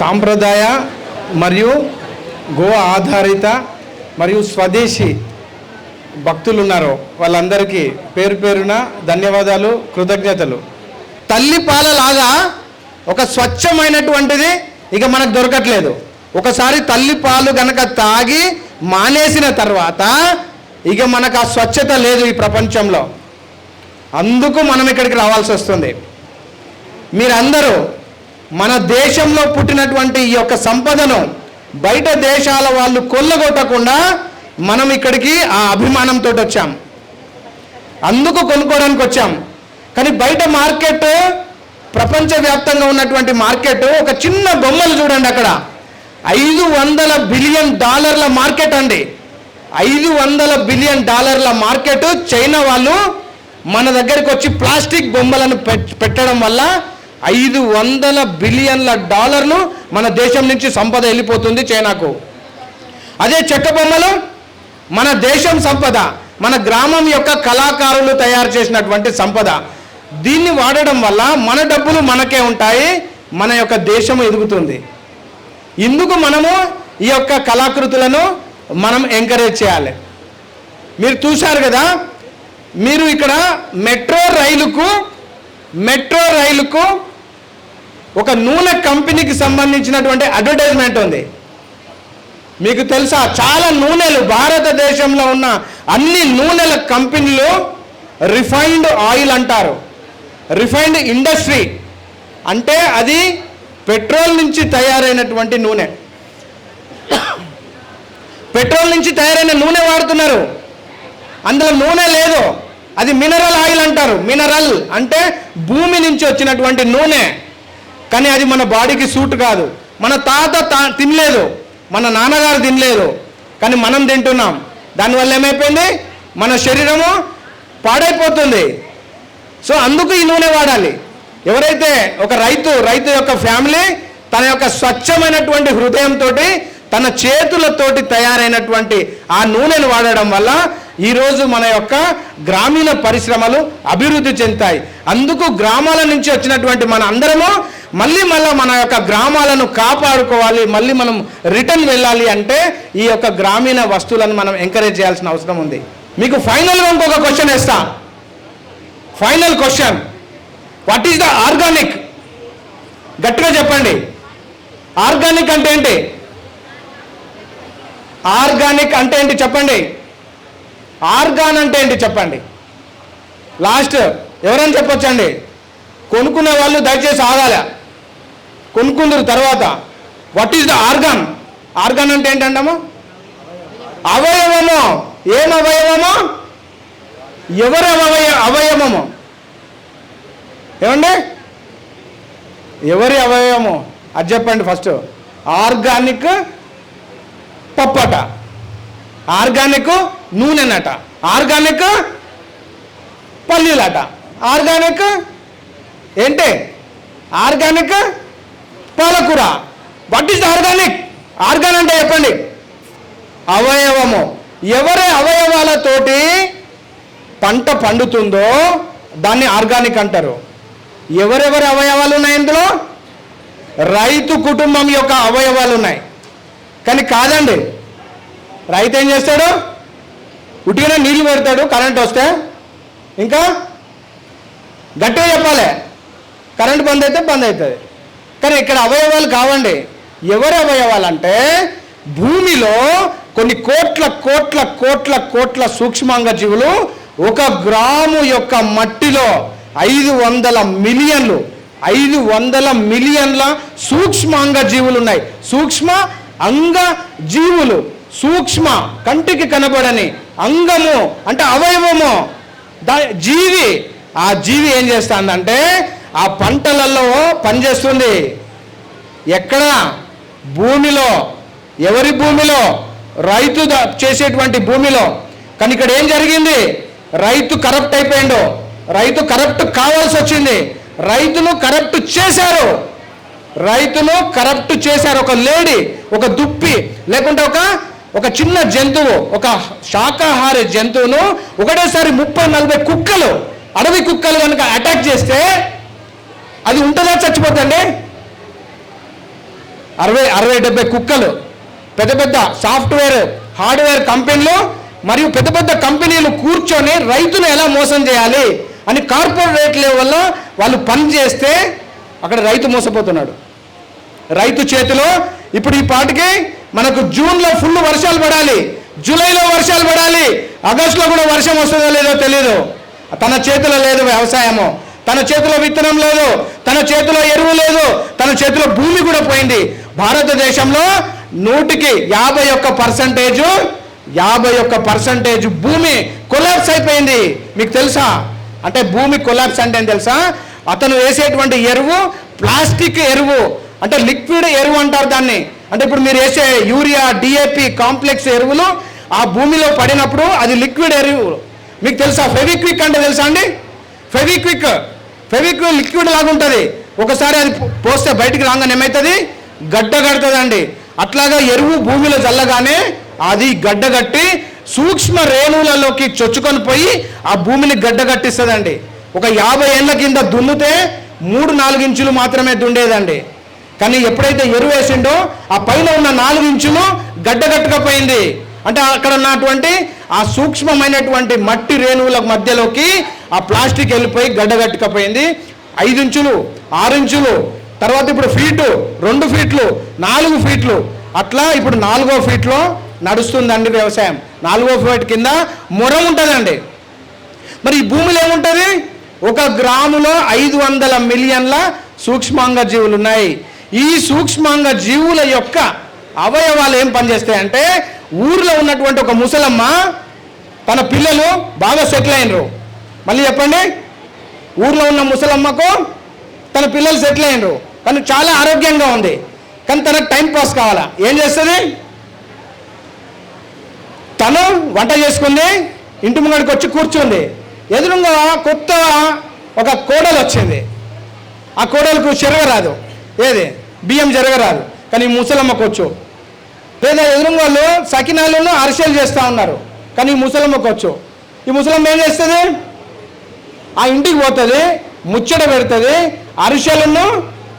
సాంప్రదాయ మరియు గో ఆధారిత మరియు స్వదేశీ భక్తులు ఉన్నారు వాళ్ళందరికీ పేరు పేరున ధన్యవాదాలు కృతజ్ఞతలు. తల్లి పాలలాగా ఒక స్వచ్ఛమైనటువంటిది ఇక మనకు దొరకట్లేదు. ఒకసారి తల్లి పాలు గనక తాగి మానేసిన తర్వాత ఇక మనకు ఆ స్వచ్ఛత లేదు ఈ ప్రపంచంలో. అందుకు మనం ఇక్కడికి రావాల్సి వస్తుంది. మీరందరూ మన దేశంలో పుట్టినటువంటి ఈ యొక్క సంపదను బయట దేశాల వాళ్ళు కొల్లగొట్టకుండా మనం ఇక్కడికి ఆ అభిమానంతో వచ్చాం. అందుకు కొనుక్కోవడానికి వచ్చాం. కానీ బయట మార్కెట్ ప్రపంచవ్యాప్తంగా ఉన్నటువంటి మార్కెట్ ఒక చిన్న బొమ్మలు చూడండి అక్కడ. ఐదు వందల బిలియన్ డాలర్ల మార్కెట్ అండి. ఐదు వందల బిలియన్ డాలర్ల మార్కెట్ చైనా వాళ్ళు మన దగ్గరికి వచ్చి ప్లాస్టిక్ బొమ్మలను పెట్టడం వల్ల ఐదు వందల బిలియన్ల డాలర్లు మన దేశం నుంచి సంపద వెళ్ళిపోతుంది చైనాకు. అదే చెక్క బొమ్మలు మన దేశం సంపద మన గ్రామం యొక్క కళాకారులు తయారు చేసినటువంటి సంపద. దీన్ని వాడడం వల్ల మన డబ్బులు మనకే ఉంటాయి మన యొక్క దేశం ఎదుగుతుంది. ఇందుకు మనము ఈ యొక్క కళాకృతులను మనం ఎంకరేజ్ చేయాలి. మీరు చూశారు కదా మీరు ఇక్కడ మెట్రో రైలుకు మెట్రో రైలుకు ఒక నూనె కంపెనీకి సంబంధించినటువంటి అడ్వర్టైజ్మెంట్ ఉంది. మీకు తెలుసా చాలా నూనెలు భారతదేశంలో ఉన్న అన్ని నూనెల కంపెనీలు రిఫైన్డ్ ఆయిల్ అంటారు. రిఫైన్డ్ ఇండస్ట్రీ అంటే అది పెట్రోల్ నుంచి తయారైనటువంటి నూనె. పెట్రోల్ నుంచి తయారైన నూనె వాడుతున్నారు. అందులో నూనె లేదు. అది మినరల్ ఆయిల్ అంటారు. మినరల్ అంటే భూమి నుంచి వచ్చినటువంటి నూనె. కానీ అది మన బాడీకి సూట్ కాదు. మన తాత తా- తినలేదు. మన నాన్నగారు తినలేదు. కానీ మనం తింటున్నాం. దానివల్ల ఏమైపోయింది? మన శరీరము పాడైపోతుంది. సో అందుకు ఈ నూనె వాడాలి. ఎవరైతే ఒక రైతు రైతు యొక్క ఫ్యామిలీ తన యొక్క స్వచ్ఛమైనటువంటి హృదయంతో తన చేతులతోటి తయారైనటువంటి ఆ నూనెను వాడడం వల్ల ఈరోజు మన యొక్క గ్రామీణ పరిశ్రమలు అభివృద్ధి చెందుతాయి. అందుకు గ్రామాల నుంచి వచ్చినటువంటి మన అందరము మళ్ళీ మళ్ళీ మన యొక్క గ్రామాలను కాపాడుకోవాలి మళ్ళీ మనం రిటర్న్ వెళ్ళాలి అంటే ఈ యొక్క గ్రామీణ వస్తువులను మనం ఎంకరేజ్ చేయాల్సిన అవసరం ఉంది. మీకు ఫైనల్గా ఇంకొక క్వశ్చన్ వేస్తా. Final question what is the organic గట్టిగా చెప్పండి. ఆర్గానిక్ అంటే ఏంటి? ఆర్గానిక్ అంటే ఏంటి చెప్పండి? ఆర్గాన్ అంటే ఏంటి చెప్పండి? లాస్ట్ ఎవరైనా చెప్పొచ్చండి? కొనుక్కునే వాళ్ళు దయచేసి ఆగాల. కొనుక్కుందరు తర్వాత. What is the organ? Organ అంటే ఏంటంటాము అవయవము. ఏం అవయవము? ఎవరి అవయ అవయవము? ఏమండి? ఎవరి అవయవము? అది చెప్పండి ఫస్ట్. ఆర్గానిక్ పప్పట. ఆర్గానిక్ నూనెనట. ఆర్గానిక్ పల్లీలట. ఆర్గానిక్ ఏంటి? ఆర్గానిక్ పాలకూర. What is organic? ఆర్గాన్ అంటే చెప్పండి. అవయవము. ఎవరి అవయవాలతోటి పంట పండుతుందో దాన్ని ఆర్గానిక్ అంటారు. ఎవరెవరి అవయవాలు ఉన్నాయి ఇందులో? రైతు కుటుంబం యొక్క అవయవాలు ఉన్నాయి. కానీ కాదండి. రైతు ఏం చేస్తాడు? ఉట్టిగానే నీళ్ళు పెడతాడు కరెంట్ వస్తే. ఇంకా గట్టిగా చెప్పాలి. కరెంట్ బంద్ అయితే బంద్ అవుతుంది. కానీ ఇక్కడ అవయవాలు కావండి. ఎవరి అవయవాలు అంటే భూమిలో కొన్ని కోట్ల కోట్ల కోట్ల కోట్ల సూక్ష్మాంగ జీవులు ఒక గ్రాము యొక్క మట్టిలో ఐదు వందల మిలియన్లు ఐదు వందల మిలియన్ల సూక్ష్మాంగ జీవులు ఉన్నాయి. సూక్ష్మ అంగ జీవులు సూక్ష్మ కంటికి కనబడని అంగము అంటే అవయవము. దా జీవి ఆ జీవి ఏం చేస్తుందంటే ఆ పంటలలో పనిచేస్తుంది. ఎక్కడ? భూమిలో. ఎవరి భూమిలో? రైతు చేసేటువంటి భూమిలో. కానీ ఇక్కడ ఏం జరిగింది? రైతు కరప్ట్ అయిపోయిండు. రైతు కరప్ట్ కావాల్సి వచ్చింది. రైతును కరప్ట్ చేశారు. రైతును కరప్ట్ చేశారు ఒక లేడీ. ఒక దుప్పి లేకుంటే ఒక ఒక చిన్న జంతువు ఒక శాకాహార జంతువును ఒకటేసారి ముప్పై నలభై కుక్కలు అడవి కుక్కలు కనుక అటాక్ చేస్తే అది ఉంటుందా చచ్చిపోతండి అరవై అరవై డెబ్బై కుక్కలు పెద్ద పెద్ద సాఫ్ట్వేర్ హార్డ్వేర్ కంపెనీలు మరియు పెద్ద పెద్ద కంపెనీలు కూర్చొని రైతును ఎలా మోసం చేయాలి అని కార్పొరేట్ లెవెల్లో వాళ్ళు పని చేస్తే అక్కడ రైతు మోసపోతున్నాడు. రైతు చేతిలో ఇప్పుడు ఈ పాటికి మనకు జూన్లో ఫుల్ వర్షాలు పడాలి. జూలైలో వర్షాలు పడాలి. ఆగస్టులో కూడా వర్షం వస్తుందో లేదో తెలియదు తన చేతిలో లేదు వ్యవసాయము. తన చేతిలో విత్తనం లేదు. తన చేతిలో ఎరువు లేదు. తన చేతిలో భూమి కూడా పోయింది. భారతదేశంలో నూటికి యాభై ఒక్క పర్సంటేజ్ యాభై ఒక్క పర్సంటేజ్ భూమి కొలాప్స్ అయిపోయింది. మీకు తెలుసా? అంటే భూమి కొలాప్స్ అంటే తెలుసా? అతను వేసేటువంటి ఎరువు ప్లాస్టిక్ ఎరువు. అంటే లిక్విడ్ ఎరువు అంటారు దాన్ని. అంటే ఇప్పుడు మీరు వేసే యూరియా డిఏపి కాంప్లెక్స్ ఎరువులు ఆ భూమిలో పడినప్పుడు అది లిక్విడ్ ఎరువు. మీకు తెలుసా? ఫెవిక్విక్ అంటే తెలుసా అండి? ఫెవిక్విక్. ఫెవిక్విక్ లిక్విడ్ లాగా ఉంటుంది. ఒకసారి అది పోస్తే బయటికి రాగానే ఏమవుతుంది గడ్డ కడుతుందండి. అట్లాగా ఎరువు భూమిలో చల్లగానే అది గడ్డ కట్టి సూక్ష్మ రేణువులలోకి చొచ్చుకొని పోయి ఆ భూమిని గడ్డ అండి ఒక యాభై ఏళ్ళ కింద దున్నితే మూడు నాలుగు ఇంచులు మాత్రమే దుండేదండి కానీ ఎప్పుడైతే ఎరువు వేసిండో ఆ పైన ఉన్న నాలుగు ఇంచులు గడ్డగట్టుకపోయింది అంటే అక్కడ ఉన్నటువంటి ఆ సూక్ష్మమైనటువంటి మట్టి రేణువుల మధ్యలోకి ఆ ప్లాస్టిక్ వెళ్ళిపోయి గడ్డగట్టుకపోయింది ఐదు ఇంచులు ఆరు ఇంచులు తర్వాత ఇప్పుడు ఫీటు రెండు ఫీట్లు నాలుగు ఫీట్లు. అట్లా ఇప్పుడు నాలుగో ఫీట్లో నడుస్తుందండి వ్యవసాయం. నాలుగో ఫీట్ కింద మొరం ఉంటుందండి. మరి ఈ భూమిలో ఏముంటుంది? ఒక గ్రాములో ఐదు వందల మిలియన్ల సూక్ష్మాంగ జీవులు ఉన్నాయి. ఈ సూక్ష్మాంగ జీవుల యొక్క అవయవాలు ఏం పనిచేస్తాయంటే ఊర్లో ఉన్నటువంటి ఒక ముసలమ్మ తన పిల్లలు బాగా సెటిల్ అయినరు. మళ్ళీ చెప్పండి? ఊర్లో ఉన్న ముసలమ్మకు తన పిల్లలు సెటిల్ అయినరు. తను చాలా ఆరోగ్యంగా ఉంది. కానీ తనకు టైం పాస్ కావాలా? ఏం చేస్తుంది? తను వంట చేసుకుంది ఇంటి ముంగడికి వచ్చి కూర్చుంది. ఎదురుగా కొత్త ఒక కోడలు వచ్చింది. ఆ కోడలకు చెరగరాదు ఏది? బియ్యం జరగరాదు. కానీ ముసలమ్మకొచ్చు లేదా ఎదురుగా వాళ్ళు సకినాలను అరిసెలు చేస్తూ ఉన్నారు. కానీ ముసలమ్మకొచ్చు ఈ ముసలమ్మ ఏం చేస్తుంది? ఆ ఇంటికి పోతుంది ముచ్చట పెడుతుంది అరిసెలను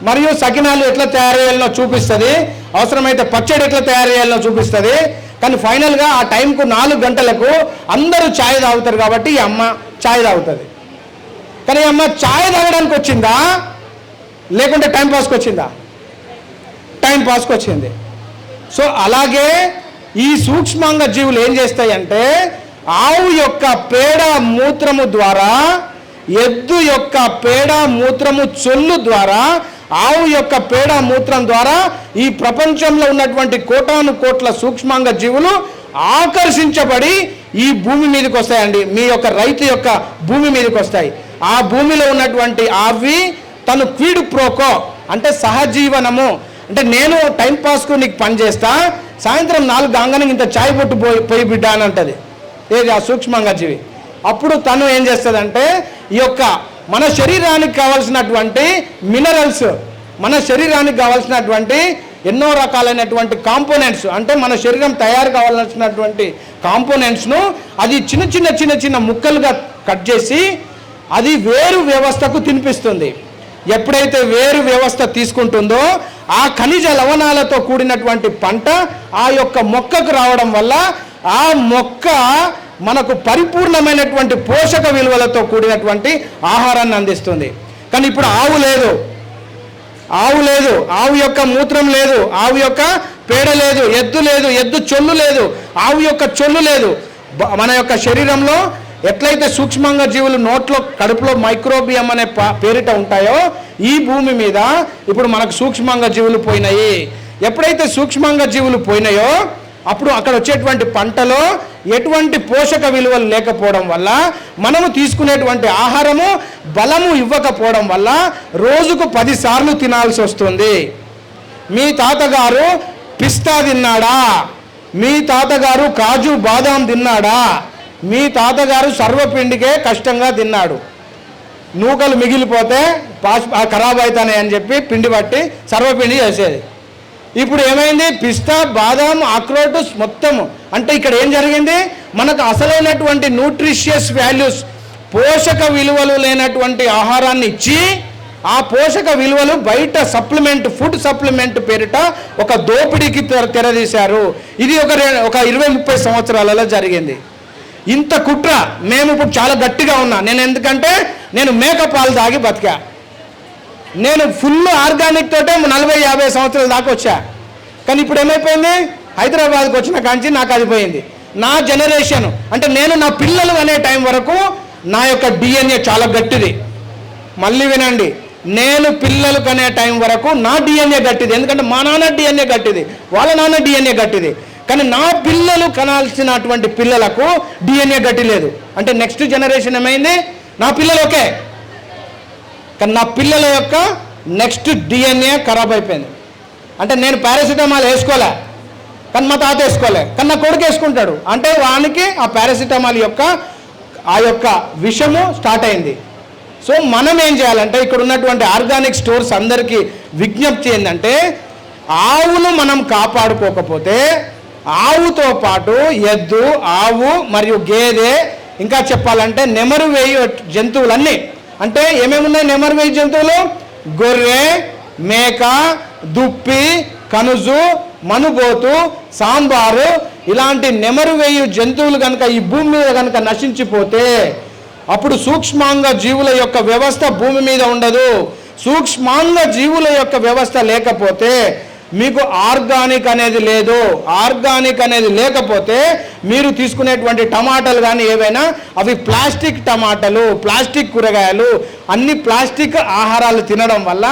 మరియు సకినాలు ఎట్లా తయారు చేయాలనో చూపిస్తుంది అవసరమైతే పచ్చడి ఎట్లా తయారు చేయాలనో చూపిస్తుంది కానీ ఫైనల్గా ఆ టైంకు నాలుగు గంటలకు అందరూ ఛాయ్ తాగుతారు కాబట్టి ఈ అమ్మ ఛాయ్ తాగుతుంది. కానీ ఈ అమ్మ ఛాయ్ తాగడానికి వచ్చిందా? లేకుంటే టైం పాస్కి వచ్చిందా? టైం పాస్కి వచ్చింది. సో అలాగే ఈ సూక్ష్మాంగ జీవులు ఏం చేస్తాయంటే ఆవు యొక్క పేడ మూత్రము ద్వారా ఎద్దు యొక్క పేడ మూత్రము చొల్లు ద్వారా ఆవు యొక్క పేడ మూత్రం ద్వారా ఈ ప్రపంచంలో ఉన్నటువంటి కోటాను కోట్ల సూక్ష్మాంగ జీవులు ఆకర్షించబడి ఈ భూమి మీదకి వస్తాయండి. మీ యొక్క రైతు యొక్క భూమి మీదకి వస్తాయి. ఆ భూమిలో ఉన్నటువంటి ఆవి తను క్వీడు ప్రోకో అంటే సహజీవనము. అంటే నేను టైం పాస్కు నీకు పని చేస్తా సాయంత్రం నాలుగు కాగానే ఇంత చాయ్ పొట్టు పోయి పోయి బిడ్డ అని అంటది. ఏది ఆ సూక్ష్మంగా జీవి. అప్పుడు తను ఏం చేస్తుందంటే ఈ యొక్క మన శరీరానికి కావాల్సినటువంటి మినరల్స్ మన శరీరానికి కావాల్సినటువంటి ఎన్నో రకాలైనటువంటి కాంపోనెంట్స్ అంటే మన శరీరం తయారు కావాల్సినటువంటి కాంపోనెంట్స్ను అది చిన్న చిన్న చిన్న చిన్న ముక్కలుగా కట్ చేసి అది వేరు వ్యవస్థకు తినిపిస్తుంది. ఎప్పుడైతే వేరు వ్యవస్థ తీసుకుంటుందో ఆ ఖనిజ లవణాలతో కూడినటువంటి పంట ఆ యొక్క మొక్కకు రావడం వల్ల ఆ మొక్క మనకు పరిపూర్ణమైనటువంటి పోషక విలువలతో కూడినటువంటి ఆహారాన్ని అందిస్తుంది. కానీ ఇప్పుడు ఆవు లేదు. ఆవు లేదు. ఆవు యొక్క మూత్రం లేదు. ఆవు యొక్క పేడ లేదు. ఎద్దు లేదు. ఎద్దు చొల్లు లేదు. ఆవు యొక్క చొల్లు లేదు. మన యొక్క శరీరంలో ఎట్లయితే సూక్ష్మంగా జీవులు నోట్లో కడుపులో మైక్రోబియం అనే పేరిట ఉంటాయో ఈ భూమి మీద ఇప్పుడు మనకు సూక్ష్మంగా జీవులు పోయినాయి. ఎప్పుడైతే సూక్ష్మంగా జీవులు పోయినాయో అప్పుడు అక్కడ వచ్చేటువంటి పంటలో ఎటువంటి పోషక విలువలు లేకపోవడం వల్ల మనము తీసుకునేటువంటి ఆహారము బలము ఇవ్వకపోవడం వల్ల రోజుకు పదిసార్లు తినాల్సి వస్తుంది. మీ తాతగారు పిస్తా తిన్నాడా? మీ తాతగారు కాజు బాదాం తిన్నాడా? మీ తాతగారు సర్వపిండికే కష్టంగా తిన్నాడు. నూకలు మిగిలిపోతే పాస్ ఖరాబ్ అవుతాయి అని చెప్పి పిండి పట్టి సర్వపిండి చేసేది. ఇప్పుడు ఏమైంది? పిస్తా బాదాం అక్రోట్ మొత్తం అంటే ఇక్కడ ఏం జరిగింది? మనకు అసలైనటువంటి న్యూట్రిషియస్ వాల్యూస్ పోషక విలువలు లేనటువంటి ఆహారాన్ని ఇచ్చి ఆ పోషక విలువలు బయట సప్లిమెంట్ ఫుడ్ సప్లిమెంట్ పేరిట ఒక దోపిడీకి తెర- తెరదీశారు. ఇది ఒక రె- ఒక ఇరవై ముప్పై సంవత్సరాలలో జరిగింది. ఇంత కుట్ర మేము ఇప్పుడు చాలా గట్టిగా ఉన్నా. నేను ఎందుకంటే నేను మేక పాలు తాగి బతికా. నేను ఫుల్ ఆర్గానిక్ తోటే నలభై యాభై సంవత్సరాల దాకా వచ్చా. కానీ ఇప్పుడు ఏమైపోయింది? హైదరాబాద్కి వచ్చిన కాంచి నాకు అది పోయింది. నా జనరేషన్ అంటే నేను నా పిల్లలు అనే టైం వరకు నా యొక్క డిఎన్ఏ చాలా గట్టిది. మళ్ళీ వినండి. నేను పిల్లలు కనే టైం వరకు నా డిఎన్ఏ గట్టిది. ఎందుకంటే మా నాన్న డిఎన్ఏ గట్టిది. వాళ్ళ నాన్న డిఎన్ఏ గట్టిది. కానీ నా పిల్లలు కనాల్సినటువంటి పిల్లలకు డిఎన్ఏ గట్టి లేదు. అంటే నెక్స్ట్ జనరేషన్ ఏమైంది? నా పిల్లలు ఓకే. కానీ నా పిల్లల యొక్క నెక్స్ట్ డిఎన్ఏ ఖరాబ్ అయిపోయింది. అంటే నేను పారాసిటమాల్ వేసుకోలే. కానీ మా తాత వేసుకోలే. కానీ నా కొడుకు వేసుకుంటాడు. అంటే వానికి ఆ పారాసిటమాల్ యొక్క ఆ యొక్క విషము స్టార్ట్ అయింది. సో మనం ఏం చేయాలంటే ఇక్కడ ఉన్నటువంటి ఆర్గానిక్ స్టోర్స్ అందరికీ విజ్ఞప్తి ఏంటంటే ఆవును మనం కాపాడుకోకపోతే ఆవుతో పాటు ఎద్దు ఆవు మరియు గేదె ఇంకా చెప్పాలంటే నెమరు వేయు జంతువులన్నీ. అంటే ఏమేమి ఉన్నాయి నెమరు వేయు జంతువులు? గొర్రె మేక దుప్పి కనుజు మనుబోతు సాంబారు. ఇలాంటి నెమరు వేయు జంతువులు కనుక ఈ భూమి మీద కనుక నశించిపోతే అప్పుడు సూక్ష్మాంగ జీవుల యొక్క వ్యవస్థ భూమి మీద ఉండదు. సూక్ష్మాంగ జీవుల యొక్క వ్యవస్థ లేకపోతే మీకు ఆర్గానిక్ అనేది లేదు ఆర్గానిక్ అనేది లేకపోతే మీరు తీసుకునేటువంటి టమాటాలు కానీ ఏవైనా అవి ప్లాస్టిక్ టమాటాలు ప్లాస్టిక్ కూరగాయలు అన్ని ప్లాస్టిక్ ఆహారాలు తినడం వల్ల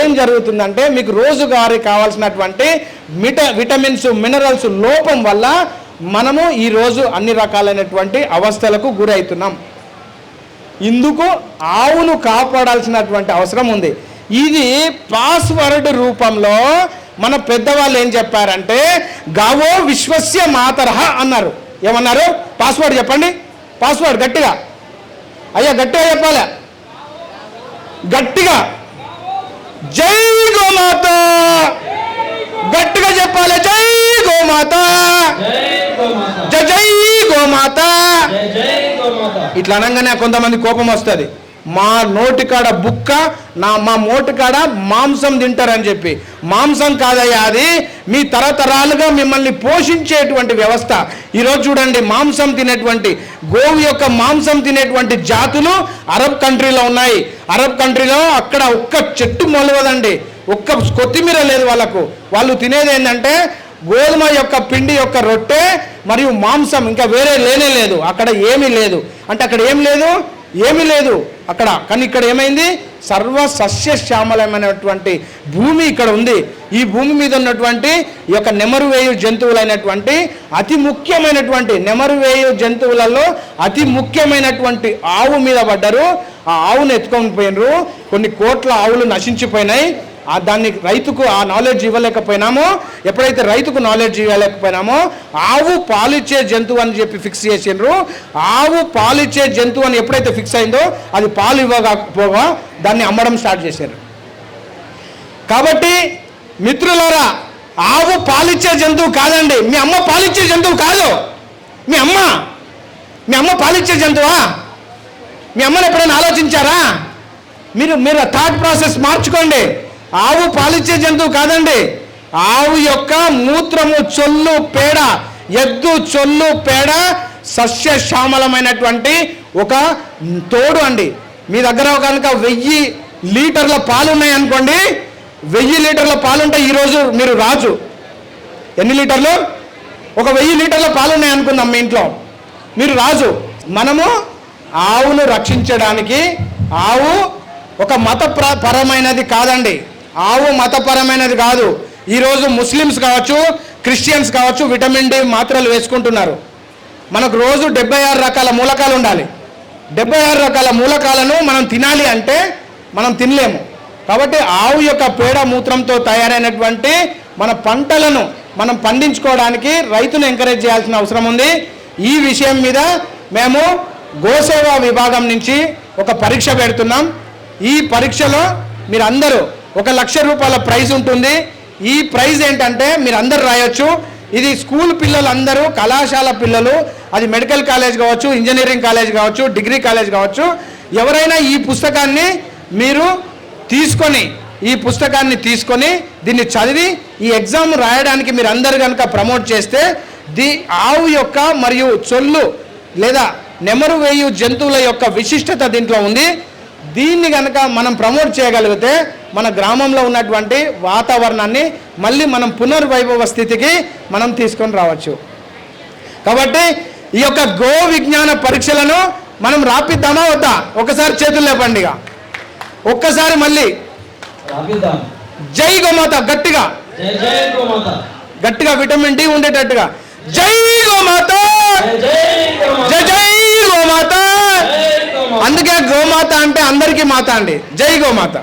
ఏం జరుగుతుందంటే మీకు రోజుగారి కావాల్సినటువంటి మిట విటమిన్స్ మినరల్స్ లోపం వల్ల మనము ఈరోజు అన్ని రకాలైనటువంటి అవస్థలకు గురవుతున్నాం ఇందుకు ఆవును కాపాడాల్సినటువంటి అవసరం ఉంది. ఇది పాస్వర్డ్ రూపంలో మన పెద్దవాళ్ళు ఏం చెప్పారంటే గావో విశ్వస్య మాతరహ అన్నారు. ఏమన్నారు? పాస్వర్డ్ చెప్పండి. పాస్వర్డ్ గట్టిగా. అయ్యా గట్టిగా చెప్పాలా? గట్టిగా. జై గోమాత. గట్టిగా చెప్పాలి? జై గోమాత జై గోమాత. జై జై గోమాత. జై జై గోమాత. ఇట్లా అనగానే కొంతమంది కోపం వస్తుంది. మా నోటికాడ బుక్క నా మా మోటికాడ మాంసం తింటారని చెప్పి. మాంసం కాదయ్యా అది మీ తరతరాలుగా మిమ్మల్ని పోషించేటువంటి వ్యవస్థ. ఈరోజు చూడండి మాంసం తినేటువంటి గోవు యొక్క మాంసం తినేటువంటి జాతులు అరబ్ కంట్రీలో ఉన్నాయి. అరబ్ కంట్రీలో అక్కడ ఒక్క చెట్టు మొలవదండి. ఒక్క కొత్తిమీర లేదు వాళ్ళకు. వాళ్ళు తినేది ఏంటంటే గోధుమ యొక్క పిండి యొక్క రొట్టె మరియు మాంసం ఇంకా వేరే లేనే లేదు. అక్కడ ఏమీ లేదు. అంటే అక్కడ ఏం లేదు? ఏమీ లేదు. అక్కడ కానీ ఇక్కడ ఏమైంది? సర్వ సస్య శ్యామలమైనటువంటి భూమి ఇక్కడ ఉంది. ఈ భూమి మీద ఉన్నటువంటి ఈ యొక్క నెమరు వేయు జంతువులైనటువంటి అతి ముఖ్యమైనటువంటి నెమరు వేయు జంతువులలో అతి ముఖ్యమైనటువంటి ఆవు మీద పడ్డారు. ఆ ఆవును ఎత్తుకొని పోయినరు. కొన్ని కోట్ల ఆవులు నశించిపోయినాయి. దాన్ని రైతుకు ఆ నాలెడ్జ్ ఇవ్వలేకపోయినామో ఎప్పుడైతే రైతుకు నాలెడ్జ్ ఇవ్వలేకపోయినామో ఆవు పాలిచ్చే జంతువు అని చెప్పి ఫిక్స్ చేసిండ్రు. ఆవు పాలిచ్చే జంతువు అని ఎప్పుడైతే ఫిక్స్ అయిందో అది పాలు ఇవ్వకపోగా దాన్ని అమ్మడం స్టార్ట్ చేశారు కాబట్టి మిత్రులారా ఆవు పాలిచ్చే జంతువు కాదండి. మీ అమ్మ పాలిచ్చే జంతువు కాదు. మీ అమ్మ. మీ అమ్మ పాలిచ్చే జంతువా? మీ అమ్మని ఎప్పుడైనా ఆలోచించారా? మీరు మీరు థాట్ ప్రాసెస్ మార్చుకోండి. ఆవు పాలిచ్చే జంతువు కాదండి. ఆవు యొక్క మూత్రము చొల్లు పేడ ఎద్దు చొల్లు పేడ సస్య శ్యామలమైనటువంటి ఒక తోడు అండి. మీ దగ్గర కనుక వెయ్యి లీటర్ల పాలు ఉన్నాయి అనుకోండి వెయ్యి లీటర్ల పాలు ఉంటే ఈరోజు మీరు రాజు. ఎన్ని లీటర్లు? ఒక వెయ్యి లీటర్ల పాలు ఉన్నాయి అనుకుందాం మీ ఇంట్లో. మీరు రాజు. మనము ఆవును రక్షించడానికి ఆవు ఒక మత ప్ర- పరమైనది కాదండి. ఆవు మతపరమైనది కాదు. ఈరోజు ముస్లిమ్స్ కావచ్చు క్రిస్టియన్స్ కావచ్చు విటమిన్ డి మాత్రలు వేసుకుంటున్నారు. మనకు రోజు డెబ్బై ఆరు రకాల మూలకాలు ఉండాలి. డెబ్బై ఆరు రకాల మూలకాలను మనం తినాలి అంటే మనం తినలేము. కాబట్టి ఆవు యొక్క పేడ మూత్రంతో తయారైనటువంటి మన పంటలను మనం పండించుకోవడానికి రైతును ఎంకరేజ్ చేయాల్సిన అవసరం ఉంది. ఈ విషయం మీద మేము గోసేవా విభాగం నుంచి ఒక పరీక్ష పెడుతున్నాం. ఈ పరీక్షలో మీరందరూ ఒక లక్ష రూపాయల ప్రైజ్ ఉంటుంది. ఈ ప్రైజ్ ఏంటంటే మీరు అందరు రాయొచ్చు. ఇది స్కూల్ పిల్లలందరూ కళాశాల పిల్లలు అది మెడికల్ కాలేజ్ కావచ్చు ఇంజనీరింగ్ కాలేజ్ కావచ్చు డిగ్రీ కాలేజ్ కావచ్చు ఎవరైనా ఈ పుస్తకాన్ని మీరు తీసుకొని ఈ పుస్తకాన్ని తీసుకొని దీన్ని చదివి ఈ ఎగ్జామ్ రాయడానికి మీరు అందరు కనుక ప్రమోట్ చేస్తే ది ఆవు యొక్క మరియు చొల్లు లేదా నెమరు వేయు జంతువుల యొక్క విశిష్టత దీంట్లో ఉంది. దీన్ని కనుక మనం ప్రమోట్ చేయగలిగితే మన గ్రామంలో ఉన్నటువంటి వాతావరణాన్ని మళ్ళీ మనం పునర్వైభవ స్థితికి మనం తీసుకొని రావచ్చు. కాబట్టి ఈ యొక్క గో విజ్ఞాన పరీక్షలను మనం రాపిద్దామా వద్దా? ఒకసారి చేతులు లేపండి ఇక. ఒక్కసారి మళ్ళీ. జై గోమాత గట్టిగా. జై జై గోమాత గట్టిగా విటమిన్ డి ఉండేటట్టుగా. జై గోమాత జై గోమాత అందుకే గోమాత అంటే అందరికీ మాత అండి. జై గోమాత.